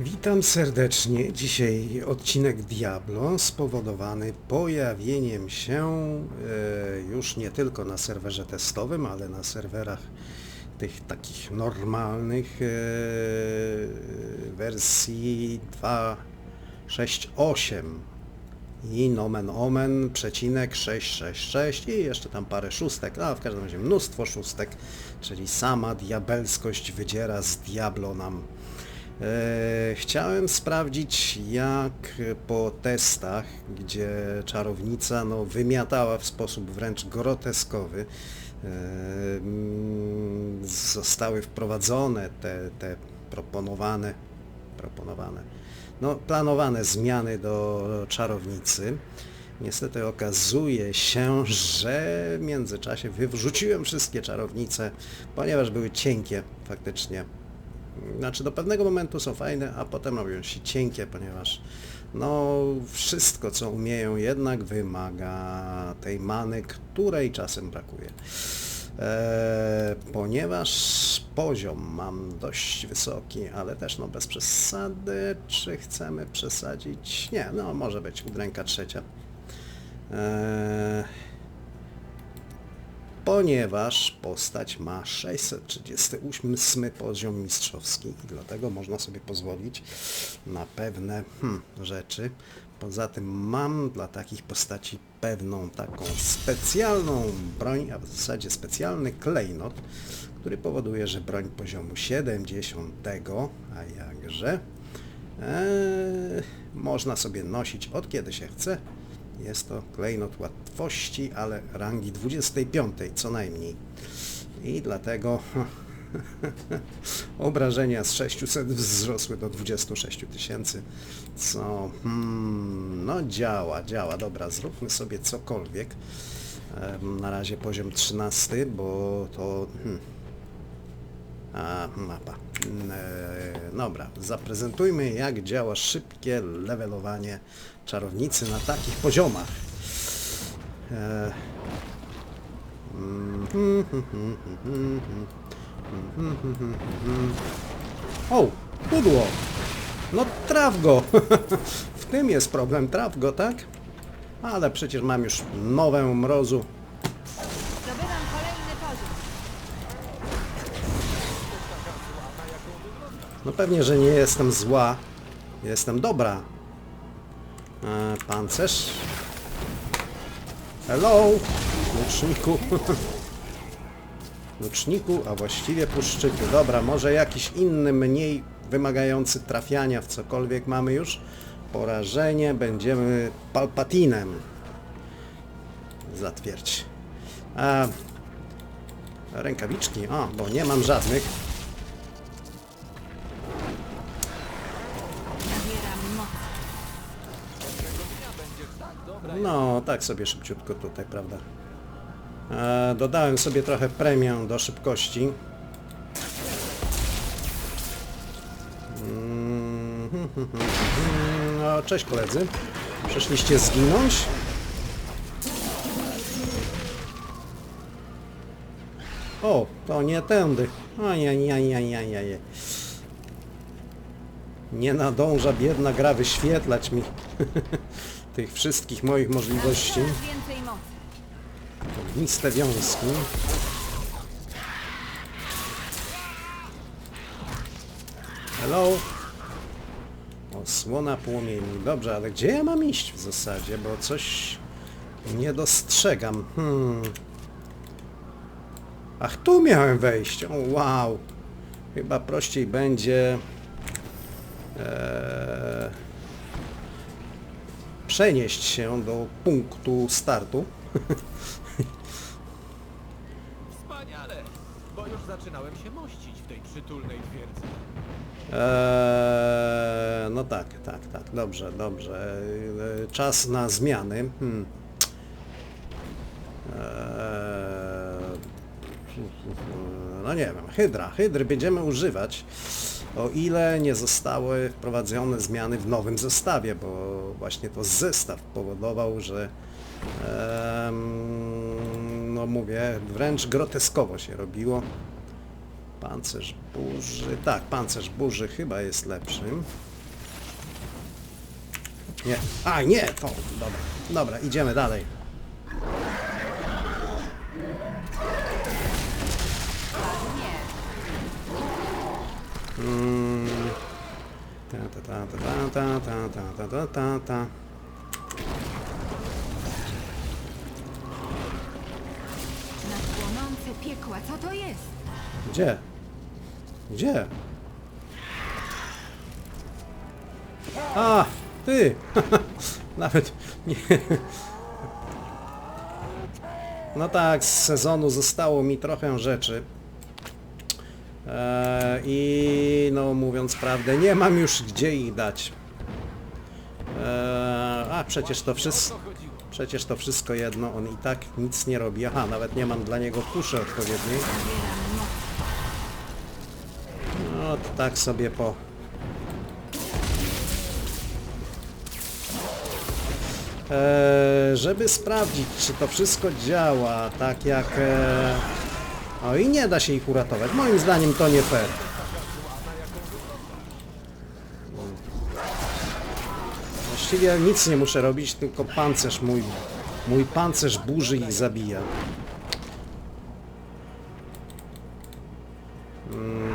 Witam serdecznie. Dzisiaj odcinek Diablo spowodowany pojawieniem się e, już nie tylko na serwerze testowym, ale na serwerach tych takich normalnych e, wersji 2.6.8 i nomen omen, przecinek 666 i jeszcze tam parę szóstek, a w każdym razie mnóstwo szóstek, czyli sama diabelskość wydziera z Diablo nam chciałem sprawdzić, jak po testach, gdzie czarownica no, wymiatała w sposób wręcz groteskowy, e, mm, zostały wprowadzone te, te proponowane, proponowane, no, planowane zmiany do czarownicy. Niestety okazuje się, że w międzyczasie wyrzuciłem wszystkie czarownice, ponieważ były cienkie faktycznie znaczy do pewnego momentu są fajne, a potem robią się cienkie, ponieważ no wszystko co umieją jednak wymaga tej many, której czasem brakuje. Eee, ponieważ poziom mam dość wysoki, ale też no bez przesady, czy chcemy przesadzić? Nie, no może być ręka trzecia. Eee, ponieważ postać ma 638 poziom mistrzowski i dlatego można sobie pozwolić na pewne hmm, rzeczy. Poza tym mam dla takich postaci pewną taką specjalną broń, a w zasadzie specjalny klejnot, który powoduje, że broń poziomu 70, a jakże, e, można sobie nosić od kiedy się chce, jest to klejnot łatwości, ale rangi 25 co najmniej. I dlatego obrażenia z 600 wzrosły do 26 tysięcy, co hmm, no działa, działa. Dobra, zróbmy sobie cokolwiek. Na razie poziom 13, bo to... Hmm, a, mapa. Mm, e, dobra, zaprezentujmy jak działa szybkie levelowanie czarownicy na takich poziomach. E, o, pudło! No traf go! w tym jest problem, traf go, tak? Ale przecież mam już nowę mrozu. No pewnie, że nie jestem zła. Jestem dobra. E, pancerz. Hello! Łuczniku. Łuczniku, a właściwie puszczyku. Dobra, może jakiś inny, mniej wymagający trafiania w cokolwiek mamy już. Porażenie. Będziemy Palpatinem. Zatwierdź. A, rękawiczki. O, bo nie mam żadnych. No, tak sobie szybciutko tutaj, prawda. E, dodałem sobie trochę premię do szybkości. No, cześć koledzy. Przyszliście zginąć? O, to nie tędy. Nie. Nie nadąża biedna gra wyświetlać mi tych wszystkich moich możliwości. Ogniste wiązki. Hello? Osłona płomieni. Dobrze, ale gdzie ja mam iść w zasadzie? Bo coś nie dostrzegam. Hmm. Ach, tu miałem wejść. O, wow. Chyba prościej będzie... Eee, przenieść się do punktu startu. Wspaniale, bo już zaczynałem się mościć w tej przytulnej twierdzy. Eee, no tak, tak, tak, dobrze, dobrze. Eee, czas na zmiany. Hmm. Eee, no nie wiem, hydra. Hydry będziemy używać, o ile nie zostały wprowadzone zmiany w nowym zestawie, bo właśnie to zestaw powodował, że no mówię, wręcz groteskowo się robiło Pancerz burzy. Tak, pancerz burzy chyba jest lepszym. Nie. A, nie! To. Dobra. Dobra, idziemy dalej. Ta, ta, ta, ta, ta, ta, ta, ta, ta, ta, ta. Na płonące piekła, co to jest? Gdzie? Gdzie? A, ty! Nawet nie. No tak, z sezonu zostało mi trochę rzeczy. Eee, I no mówiąc prawdę, nie mam już gdzie ich dać. Eee, a przecież to wszystko. Przecież to wszystko jedno, on i tak nic nie robi. Aha, nawet nie mam dla niego kuszy odpowiedniej. No to tak sobie po... Eee, żeby sprawdzić, czy to wszystko działa tak jak... E... O i nie da się ich uratować. Moim zdaniem to nie fair. Właściwie nic nie muszę robić, tylko pancerz mój... Mój pancerz burzy ich zabija. Mm,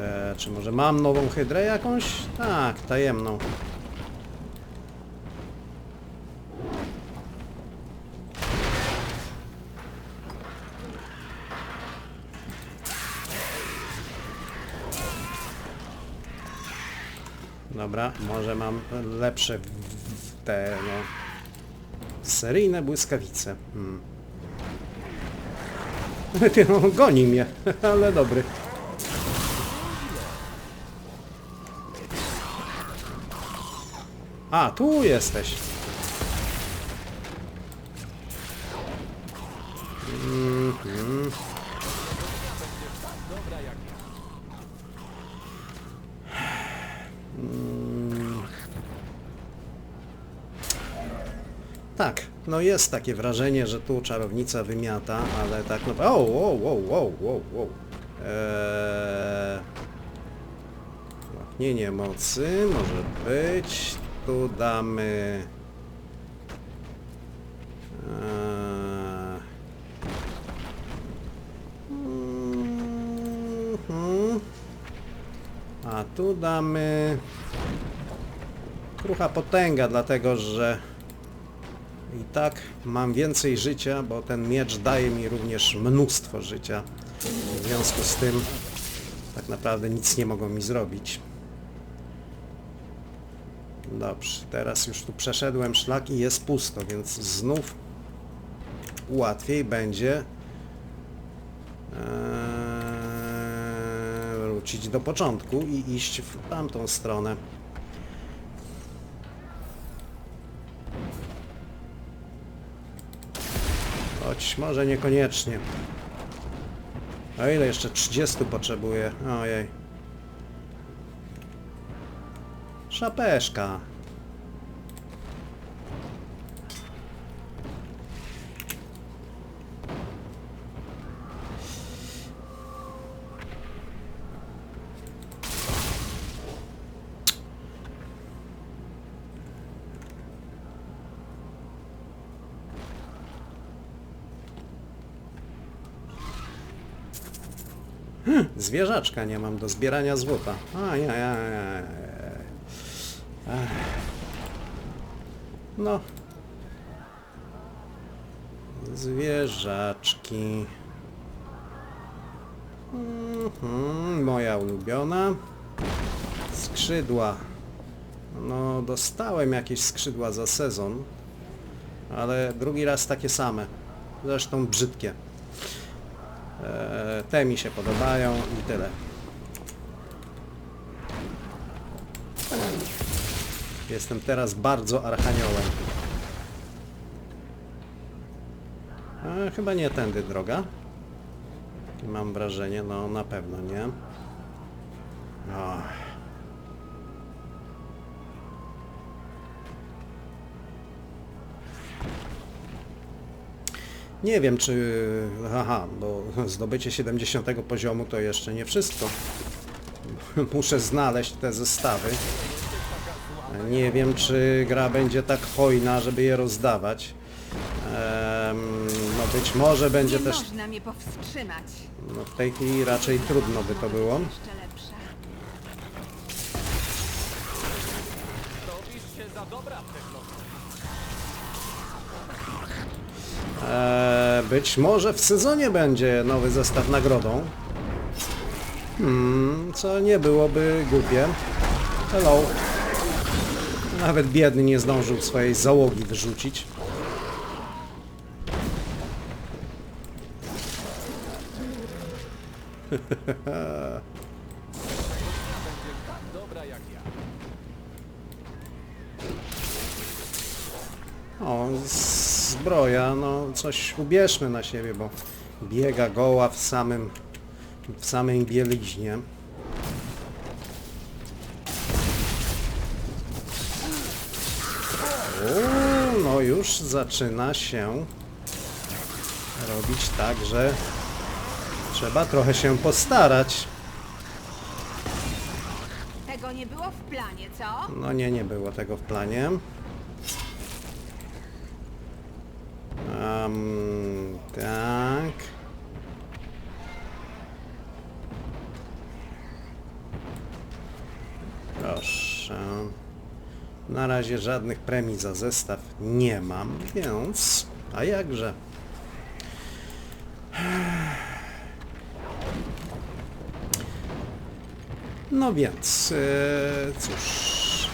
e, czy może mam nową hydrę jakąś? Tak, tajemną. Dobra, może mam lepsze te, no... Seryjne błyskawice. Hmm. No, goni mnie, ale dobry. A, tu jesteś. Mm. Tak, no jest takie wrażenie, że tu czarownica wymiata, ale tak no... O, o, o, o, o, o. Eee... Wahnienie mocy może być. Tu damy... Eee... Mhm. A tu damy... Krucha potęga, dlatego że i tak mam więcej życia, bo ten miecz daje mi również mnóstwo życia. W związku z tym tak naprawdę nic nie mogą mi zrobić. Dobrze, teraz już tu przeszedłem szlak i jest pusto, więc znów łatwiej będzie eee, wrócić do początku i iść w tamtą stronę. Choć może niekoniecznie. A ile jeszcze 30 potrzebuję? Ojej. Szapeszka. Zwierzaczka nie mam do zbierania złota. A, ja, ja, ja. No. Zwierzaczki. Mhm, moja ulubiona. Skrzydła. No, dostałem jakieś skrzydła za sezon, ale drugi raz takie same. Zresztą brzydkie. Eee, Te mi się podobają i tyle. Jestem teraz bardzo archaniołem. E, chyba nie tędy droga. Mam wrażenie, no na pewno nie. O. Nie wiem czy... Aha, bo zdobycie 70 poziomu to jeszcze nie wszystko. Muszę znaleźć te zestawy. Nie wiem czy gra będzie tak hojna, żeby je rozdawać. Em, no być może będzie Nie też... można mnie powstrzymać. No w tej chwili raczej trudno by to było. Eee, być może w sezonie będzie nowy zestaw nagrodą. Hmm, co nie byłoby głupie. Hello. Nawet biedny nie zdążył swojej załogi wyrzucić. O, zbroja, no coś ubierzmy na siebie, bo biega goła w samym, w samej bieliźnie. O, no już zaczyna się robić tak, że trzeba trochę się postarać. Tego nie było w planie, co? No nie, nie było tego w planie. Um, tak. Proszę. Na razie żadnych premii za zestaw nie mam, więc... A jakże? No więc, e, cóż...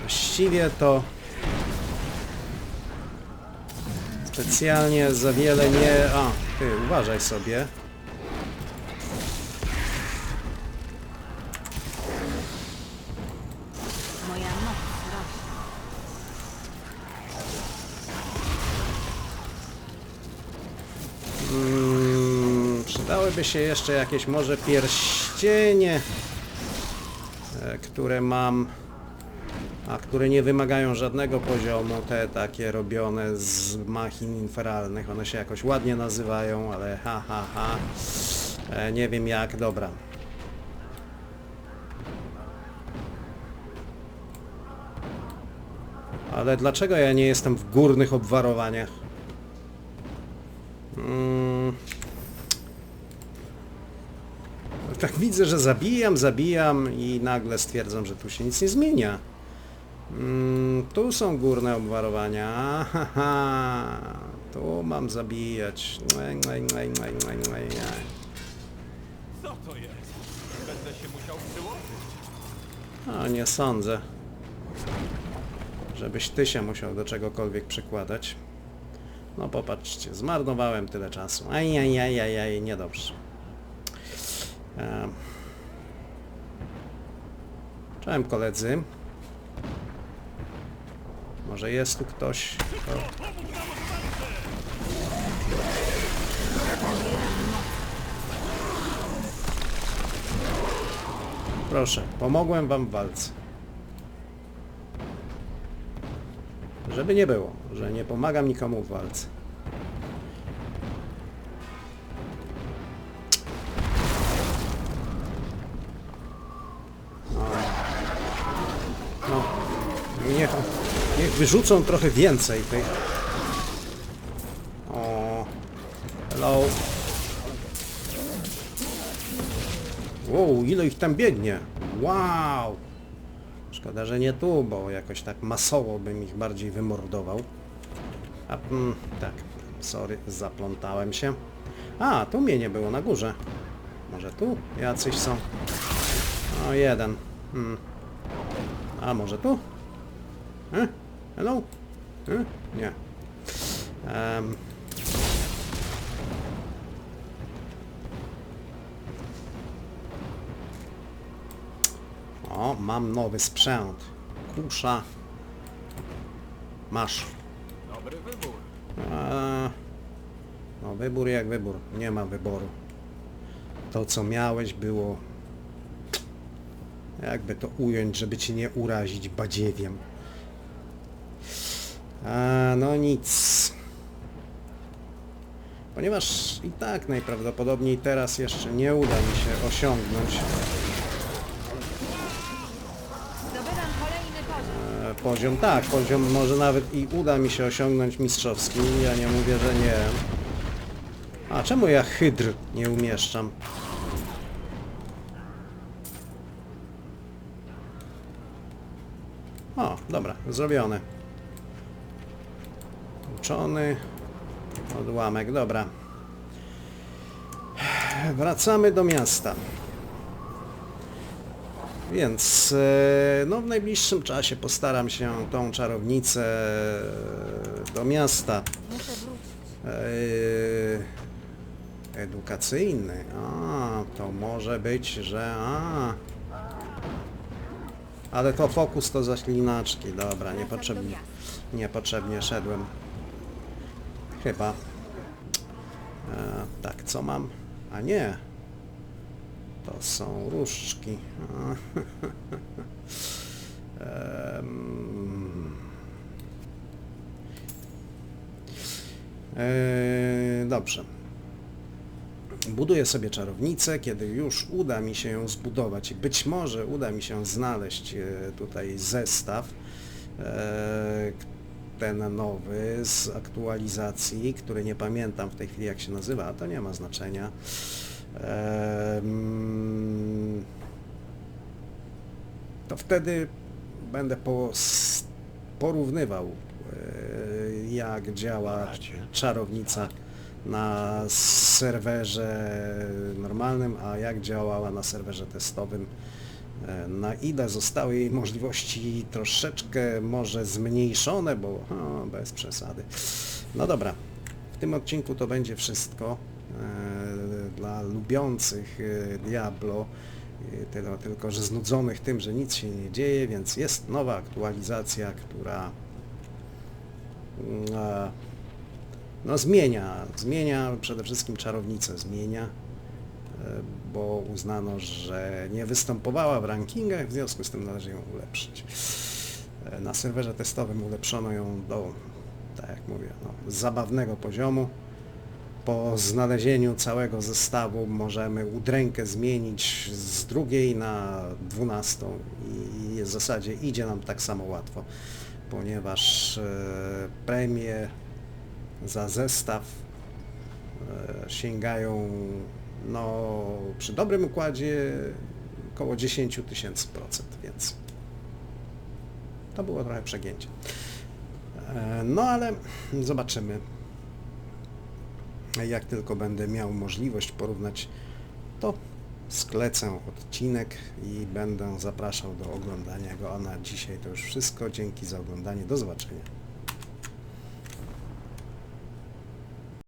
Właściwie to specjalnie za wiele nie... A, ty uważaj sobie. Przydałyby się jeszcze jakieś może pierścienie, e, które mam, a które nie wymagają żadnego poziomu, te takie robione z machin inferalnych, one się jakoś ładnie nazywają, ale ha ha ha, e, nie wiem jak, dobra. Ale dlaczego ja nie jestem w górnych obwarowaniach? Tak widzę, że zabijam, zabijam i nagle stwierdzam, że tu się nic nie zmienia. Mm, tu są górne obwarowania. Haha. Tu mam zabijać. Ngaj. Co to jest? Będę się musiał przyłożyć. A nie sądzę, żebyś ty się musiał do czegokolwiek przykładać. No popatrzcie, zmarnowałem tyle czasu. Ajajajajaj, niedobrze. Um. Cześć koledzy. Może jest tu ktoś, kto... Proszę, pomogłem wam w walce. Żeby nie było, że nie pomagam nikomu w walce. Niech, niech wyrzucą trochę więcej tych. O, hello. Wow, ile ich tam biegnie. Wow. Szkoda, że nie tu, bo jakoś tak masowo bym ich bardziej wymordował. A, mm, tak, sorry, zaplątałem się. A, tu mnie nie było na górze. Może tu jacyś są. O, jeden. Hmm. A, może tu? E? Hello? E? Nie. Em. O, mam nowy sprzęt. Kusza. Masz. Dobry wybór. Eee, no wybór jak wybór. Nie ma wyboru. To co miałeś było... Jakby to ująć, żeby cię nie urazić badziewiem. A, no nic. Ponieważ i tak najprawdopodobniej teraz jeszcze nie uda mi się osiągnąć Zdobywam kolejny poziom. e, poziom, tak, poziom może nawet i uda mi się osiągnąć mistrzowski, ja nie mówię, że nie. A czemu ja hydr nie umieszczam? O, dobra, zrobione. Uczony. Odłamek, dobra. Wracamy do miasta. Więc e, no, w najbliższym czasie postaram się tą czarownicę e, do miasta e, edukacyjny. A, to może być, że a. Ale to fokus to zaślinaczki. Dobra, niepotrzebnie. Niepotrzebnie szedłem. Chyba. E, tak, co mam? A nie. To są różdżki. E, dobrze. Buduję sobie czarownicę, kiedy już uda mi się ją zbudować i być może uda mi się znaleźć e, tutaj zestaw, e, ten nowy z aktualizacji, który nie pamiętam w tej chwili jak się nazywa, a to nie ma znaczenia. To wtedy będę porównywał e, jak działa czarownica na serwerze normalnym, a jak działała na serwerze testowym. E, Na ile zostały jej możliwości troszeczkę może zmniejszone, bo bez przesady. No dobra, w tym odcinku to będzie wszystko. E, Dla lubiących e, Diablo, tylko że znudzonych tym, że nic się nie dzieje, więc jest nowa aktualizacja, która mm, no zmienia, zmienia przede wszystkim czarownicę, zmienia, bo uznano, że nie występowała w rankingach, w związku z tym należy ją ulepszyć. E, Na serwerze testowym ulepszono ją do, tak jak mówię, no, zabawnego poziomu. Po znalezieniu całego zestawu możemy udrękę zmienić z drugiej na dwunastą i w zasadzie idzie nam tak samo łatwo, ponieważ e, premie za zestaw e, sięgają no przy dobrym układzie około 10 tysięcy procent, więc to było trochę przegięcie. E, No ale zobaczymy. Jak tylko będę miał możliwość porównać, to sklecę odcinek i będę zapraszał do oglądania go. A na dzisiaj to już wszystko. Dzięki za oglądanie. Do zobaczenia.